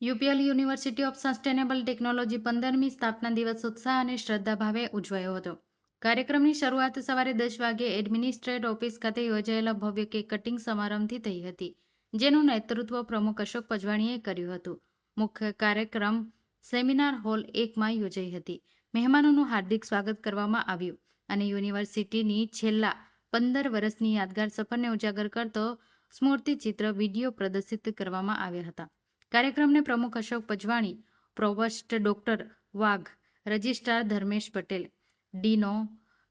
UPL university of sustainable technology પંદરમી સ્થાપના દિવસ ઉત્સાહ અને શ્રદ્ધાભાવે ઉજવાયો હતો. કાર્યક્રમની શરૂઆત સવારે દસ વાગે એડમિનિસ્ટ્રેટ ઓફિસ ખાતે યોજાયેલા ભવ્ય કેક કટિંગ સમારંભથી થઈ હતી, જેનું નેતૃત્વ પ્રમુખ અશોક પજવાણીએ કર્યું હતું. મુખ્ય કાર્યક્રમ સેમિનાર હોલ એકમાં યોજાઈ હતી. મહેમાનોનું હાર્દિક સ્વાગત કરવામાં આવ્યું અને યુનિવર્સિટીની છેલ્લા પંદર વર્ષની યાદગાર સફરને ઉજાગર કરતો સ્મૃતિચિત્ર વીડિયો પ્રદર્શિત કરવામાં આવ્યા હતા. કાર્યક્રમને પ્રમુખ Ashok Pajwani provost doctor Vagh, registrar Dharmesh Patel, ડીનો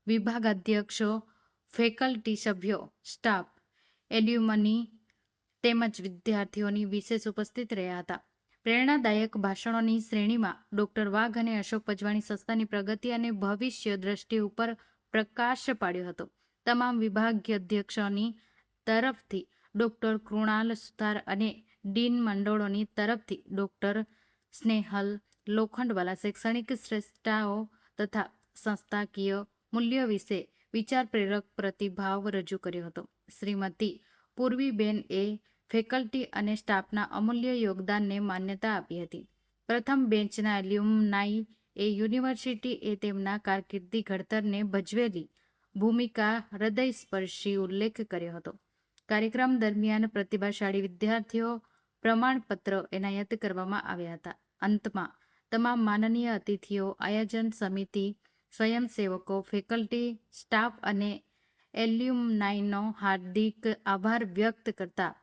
વિભાગાધ્યક્ષો, ફેકલ્ટી સભ્યો, સ્ટાફ એલ્યુમની તેમજ વિદ્યાર્થીઓની વિશેષ ઉપસ્થિત રહ્યા હતા. પ્રેરણાદાયક ભાષણોની શ્રેણીમાં ડોક્ટર વાઘ અને અશોક પજવાણી સંસ્થાની પ્રગતિ અને ભવિષ્ય દ્રષ્ટિ ઉપર પ્રકાશ પાડ્યો હતો. તમામ વિભાગીય અધ્યક્ષોની તરફથી ડોક્ટર કૃણાલ સુથાર અને ડીન મંડળોની તરફથી ડોક્ટર સ્નેહલ લોખંડવાલા શૈક્ષણિક શ્રેષ્ઠતાઓ તથા સંસ્થાકીય મૂલ્ય વિશે વિચાર પ્રેરક પ્રતિભાવ રજૂ કર્યો હતો. શ્રીમતી પૂર્વીબેન એ ફેકલ્ટી અને સ્ટાફના અમૂલ્ય યોગદાનને માન્યતા આપી હતી. પ્રથમ બેન્ચના એલ્યુમનાઈ એ યુનિવર્સિટી એ તેમના કારકિર્દી ઘડતરને ભજવેલી ભૂમિકા હૃદયસ્પર્શી ઉલ્લેખ કર્યો હતો. કાર્યક્રમ દરમિયાન પ્રતિભાશાળી વિદ્યાર્થીઓ પ્રમાણપત્ર એનાયત કરવામાં આવ્યા હતા. અંતમાં, તમામ માનનીય અતિથિઓ, આયોજન સમિતિ, સ્વયંસેવકો, ફેકલ્ટી, સ્ટાફ અને એલ્યુમનાઈનો હાર્દિક આભાર વ્યક્ત કરતા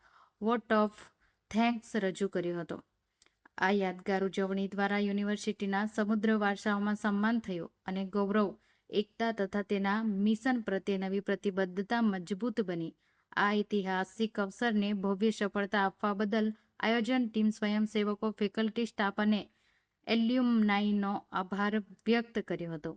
વોટ ઓફ થેન્ક્સ રજૂ કર્યો હતો. આ યાદગાર ઉજવણી દ્વારા યુનિવર્સિટીના સમુદ્ર વારસાઓમાં સન્માન થયું અને ગૌરવ, એકતા તથા તેના મિશન પ્રત્યે નવી પ્રતિબદ્ધતા મજબૂત બની. આ ઐતિહાસિક અવસરને ભવ્ય સફળતા આપવા બદલ આયોજન ટીમ સ્વયંસેવકો ફેકલ્ટી સ્ટાફ અને એલ્યુમનાઈનો આભાર વ્યક્ત કર્યો હતો.